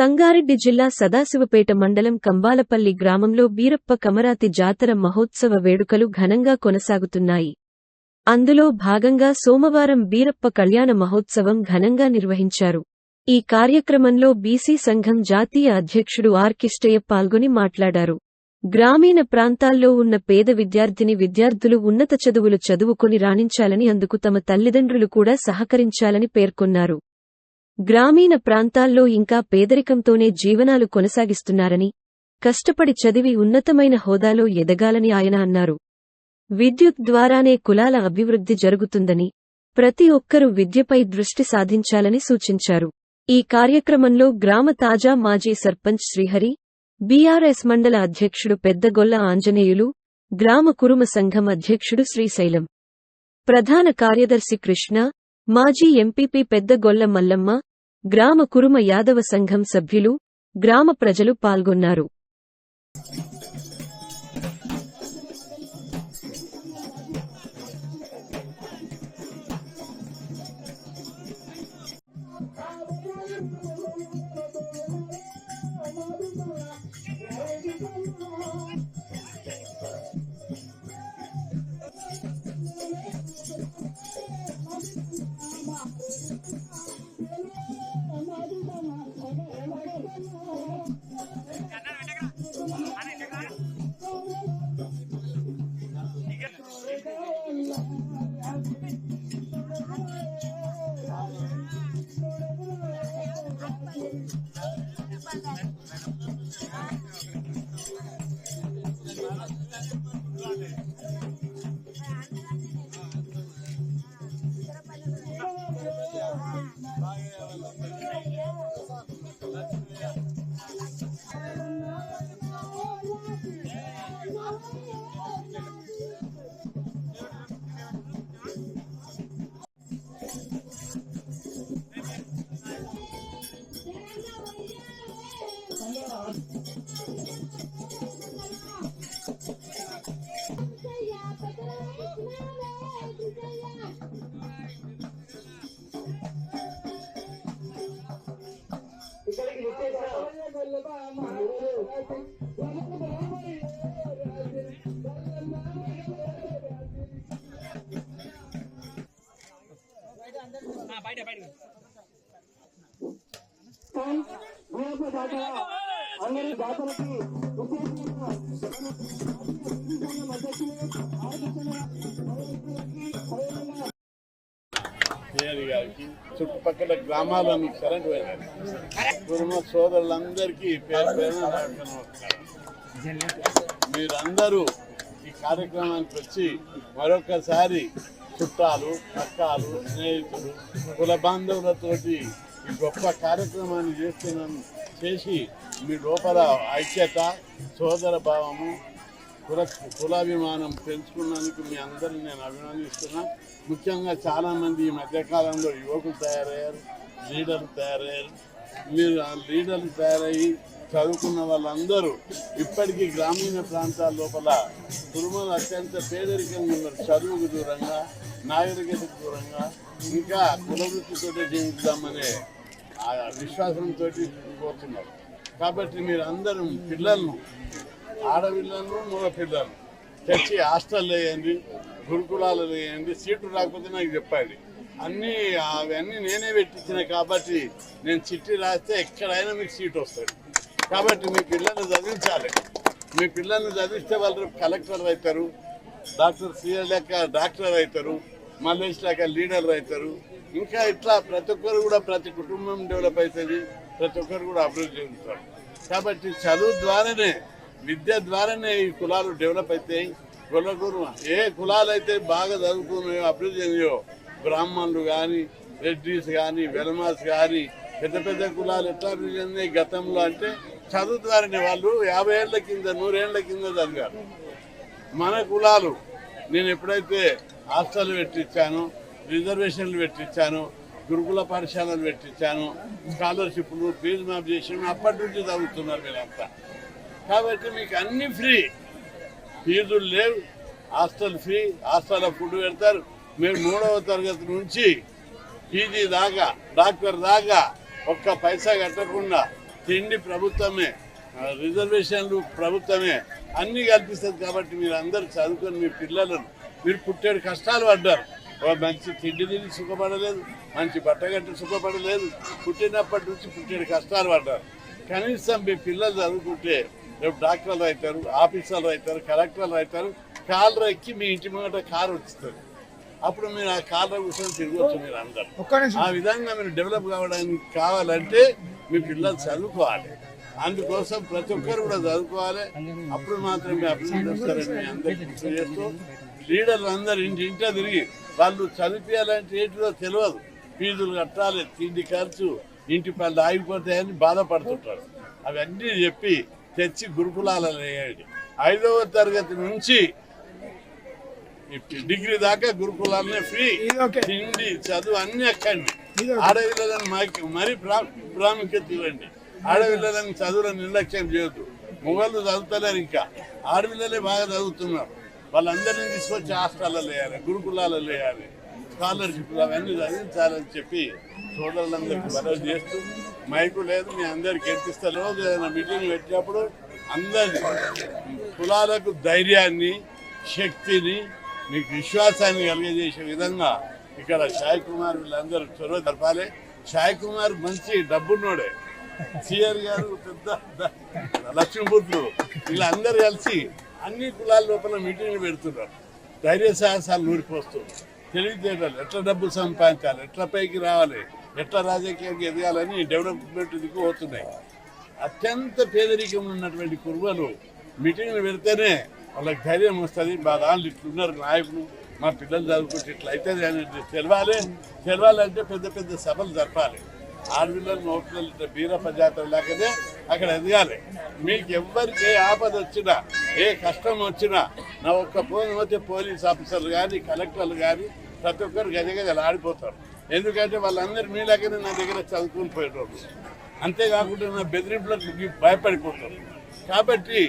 సంగారెడ్డి జిల్లా సదాశివపేట మండలం కంబాలపల్లి గ్రామంలో బీరప్ప కమరాతి జాతర మహోత్సవ వేడుకలు ఘనంగా కొనసాగుతున్నాయి. అందులో భాగంగా సోమవారం బీరప్ప కళ్యాణ మహోత్సవం ఘనంగా నిర్వహించారు. ఈ కార్యక్రమంలో బీసీ సంఘం జాతీయ అధ్యక్షుడు ఆర్కిష్టయ్య పాల్గొని మాట్లాడారు. గ్రామీణ ప్రాంతాల్లో ఉన్న పేద విద్యార్థిని విద్యార్థులు ఉన్నత చదువులు చదువుకొని రాణించాలని అందుకు తమ తల్లిదండ్రులు కూడా సహకరించాలని పేర్కొన్నారు. గ్రామీణ ప్రాంతాల్లో ఇంకా పేదరికంతోనే జీవనాలు కొనసాగిస్తున్నారని కష్టపడి చదివి ఉన్నతమైన హోదాలో ఎదగాలని ఆయన అన్నారు. విద్యుత్ ద్వారానే కులాల అభివృద్ధి జరుగుతుందని ప్రతి ఒక్కరూ విద్యపై దృష్టి సాధించాలని సూచించారు. ఈ కార్యక్రమంలో గ్రామ తాజా మాజీ సర్పంచ్ శ్రీహరి బీఆర్ఎస్ మండల అధ్యక్షుడు పెద్దగొల్ల ఆంజనేయులు గ్రామ కురుమ సంఘం అధ్యక్షుడు శ్రీశైలం. ప్రధాన కార్యదర్శి కృష్ణ మాజీ ఎంపీపీ పెద్దగొల్ల మల్లమ్మ గ్రామ కురుమ యాదవ సంఘం సభ్యులు గ్రామ ప్రజలు పాల్గొన్నారు. అందరి గారికి చుట్టుపక్కల గ్రామాలను కరెంట్ వెళ్ళారు కుటుంబ సోదరులందరికీ పేరు పేరున మీరందరూ ఈ కార్యక్రమానికి వచ్చి మరొకసారి చుట్టాలు పక్కాలు స్నేహితులు కుల బాంధవులతోటి ఈ గొప్ప కార్యక్రమాన్ని చేస్తున్నాను చేసి మీ లోపల ఐక్యత సోదర భావము కుల కులాభిమానం పెంచుకున్నందుకు మీ అందరిని నేను అభినందిస్తున్నా. ముఖ్యంగా చాలామంది ఈ మధ్యకాలంలో యువకులు తయారయ్యారు లీడర్లు తయారయ్యారు. మీరు ఆ లీడర్లు తయారయ్యి చదువుకున్న వాళ్ళందరూ ఇప్పటికీ గ్రామీణ ప్రాంతాల లోపల తిరుమల అత్యంత పేదరికంగా ఉన్నారు. చదువుకు దూరంగా నాగరికతకు దూరంగా ఇంకా కులవృత్తితో జీవిద్దామనే ఆ విశ్వాసంతో పోతున్నారు. కాబట్టి మీరు అందరూ పిల్లలను ఆడపిల్లలను మూల పిల్లలు తెచ్చి హాస్టల్ వేయండి గురుకులాలు వేయండి సీట్లు రాకపోతే నాకు చెప్పండి. అన్నీ అవన్నీ నేనే పెట్టించిన కాబట్టి నేను చిట్టి రాస్తే ఎక్కడైనా మీకు సీట్ వస్తుంది. కాబట్టి మీ పిల్లల్ని చదివించాలి. మీ పిల్లల్ని చదివిస్తే వాళ్ళు రేపు కలెక్టర్ అవుతారు డాక్టర్ సీఎల్ లెక్క డాక్టర్ అవుతారు మల్లేష్ లెక్క లీడర్ అవుతారు. ఇంకా ఇట్లా ప్రతి ఒక్కరు కూడా ప్రతి కుటుంబం డెవలప్ అవుతుంది ప్రతి ఒక్కరు కూడా అభివృద్ధి చెందుతారు. కాబట్టి చదువు ద్వారానే విద్య ద్వారానే ఈ కులాలు డెవలప్ అవుతాయి కులగురు ఏ కులాలు అయితే బాగా చదువుకున్నాయో అభివృద్ధి చెందాయో బ్రాహ్మణులు కానీ రెడ్డిస్ కానీ వెలమాస్ కానీ పెద్ద పెద్ద కులాలు ఎట్లా అభివృద్ధి చెందాయి గతంలో అంటే చదువు ద్వారానే వాళ్ళు యాభై ఏళ్ళ కింద నూరేళ్ళ కింద చదివారు. మన కులాలు నేను ఎప్పుడైతే హాస్టల్ పెట్టించానో రిజర్వేషన్లు పెట్టించాను గురుకుల పాఠశాలలు పెట్టించాను స్కాలర్షిప్లు ఫీజు మాఫ్ చేసాను అప్పటి నుంచి చదువుతున్నారు మీరంతా కాబట్టి మీకు అన్ని ఫ్రీ. ఫీజులు లేవు హాస్టల్ ఫ్రీ హాస్టల్ ఫుడ్ పెడతారు. మీరు మూడవ తరగతి నుంచి పీజీ దాకా డాక్టర్ దాకా ఒక్క పైసా కట్టకుండా తిండి ప్రభుత్వమే రిజర్వేషన్లు ప్రభుత్వమే అన్నీ కల్పిస్తుంది కాబట్టి మీరు అందరు చదువుకొని మీ పిల్లలను మీరు పుట్టాడు కష్టాలు పడ్డారు. మంచి తిండి తిని సుఖపడలేదు మంచి బట్టగట్టి సుఖపడలేదు. పుట్టినప్పటి నుంచి పుట్టాడు కష్టాలు పడ్డారు కనీసం మీ పిల్లలు చదువుకుంటే రేపు డాక్టర్లు అవుతారు ఆఫీసర్లు అవుతారు కలెక్టర్లు అవుతారు కాళ్ళు ఎక్కి మీ ఇంటి ముంగట కారు వస్తుంది అప్పుడు మీరు ఆ కాళ్ళ కూర్చొని తిరగవచ్చు మీరు అందరు. ఆ విధంగా మీరు డెవలప్ కావడానికి కావాలంటే మీ పిల్లలు చదువుకోవాలి. అందుకోసం ప్రతి ఒక్కరు కూడా చదువుకోవాలి. అప్పుడు మాత్రమే అభివృద్ధి వస్తారని అందరికీ గుర్తు చేస్తూ లీడర్లు అందరు ఇంటి ఇంటా తిరిగి వాళ్ళు చదివించాలంటే ఏంటిదో తెలియదు ఫీజులు కట్టాలి తిండి ఖర్చు ఇంటి పనులు ఆగిపోతాయని బాధపడుతుంటారు. అవన్నీ చెప్పి తెచ్చి గురుకులాలలో వేయండి. ఐదవ తరగతి నుంచి డిగ్రీ దాకా గురుకులాలనే ఫ్రీ. తిండి చదువు అన్ని ఎక్కండి. ఆడపిల్లలను మాకి మరీ ప్రా- ప్రాముఖ్యత ఇవ్వండి. ఆడపిల్లలను చదువులను నిర్లక్ష్యం చేయొద్దు. మొగళ్ళు చదువుతలేరు ఇంకా. ఆడపిల్లలే బాగా చదువుతున్నారు. వాళ్ళందరినీ తీసుకొచ్చి హాస్టల్లో వేయాలి గురుకులాలలో వేయాలి స్కాలర్షిప్లు అవన్నీ చదివించాలని చెప్పి సోదరులందరికీ మనవి చేస్తూ మైకు లేదు మీ అందరికి ఎత్తిస్తే రోజు ఏదైనా మీటింగ్ పెట్టినప్పుడు అందరి కులాలకు ధైర్యాన్ని శక్తిని మీకు విశ్వాసాన్ని కలిగజేసే విధంగా ఇక్కడ సాయి కుమార్ వీళ్ళందరూ చొరవ జరపాలి. సాయి కుమార్ మంచి డబ్బున్నోడే. సిఆర్ గారు పెద్ద లక్ష్మీపుత్రుడు వీళ్ళందరూ కలిసి అన్ని కులాల లోపల మీటింగ్లు పెడుతున్నారు. ధైర్య సాహసాలు నూరిపోస్తూ తెలివితేటలు ఎట్లా డబ్బు సంపాదించాలి ఎట్లా పైకి రావాలి ఎట్లా రాజకీయానికి ఎదగాలని డెవలప్మెంట్ దిక్కు పోతున్నాయి. అత్యంత పేదరికం ఉన్నటువంటి కురువలు మీటింగ్లు పెడితేనే వాళ్ళకి ధైర్యం వస్తుంది. మా దాంట్లో ఇట్లున్నారు నాయకులు మా పిల్లలు చదువుకుంటే ఇట్లా అవుతుంది అనేది తెలవాలి. తెలవాలంటే పెద్ద పెద్ద సభలు జరపాలి. ఆడపిల్లలు మోపిల్లలు బీరప్ప జాతర లేకనే అక్కడ ఎదగాలి. మీకు ఎవ్వరికి ఆపద వచ్చినా ఏ కష్టం వచ్చినా నా ఒక్క ఫోన్ పోతే పోలీస్ ఆఫీసర్లు కానీ కలెక్టర్లు కానీ ప్రతి ఒక్కరు గజగజలు ఆడిపోతారు ఎందుకంటే వాళ్ళందరూ మీలాగనే నా దగ్గర చదువుకుని పోయేటోళ్ళు. అంతేకాకుండా నా బెదిరింపులకు భయపడిపోతారు. కాబట్టి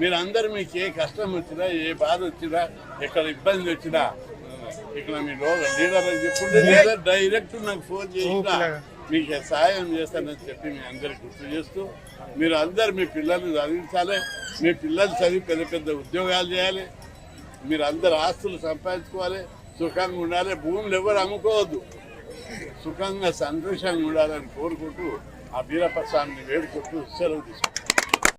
మీరు అందరు మీకు ఏ కష్టం వచ్చినా ఏ బాధ వచ్చినా ఎక్కడ ఇబ్బంది వచ్చినా ఇక్కడ మీ లీడర్ అని చెప్పుంటే లేదా డైరెక్ట్ నాకు ఫోన్ చేసినా మీకు సహాయం చేస్తానని చెప్పి మీ అందరికి గుర్తు చేస్తూ మీరు అందరు మీ పిల్లల్ని చదివించాలి. మీ పిల్లలు చదివి పెద్ద పెద్ద ఉద్యోగాలు చేయాలి. మీరు అందరు ఆస్తులు సంపాదించుకోవాలి. సుఖంగా ఉండాలి. భూములు ఎవరు అమ్ముకోవద్దు. సుఖంగా సంతోషంగా ఉండాలని కోరుకుంటూ ఆ వీరప్ప స్వామిని వేడుకుంటూ సెలవు తీసుకుంటాం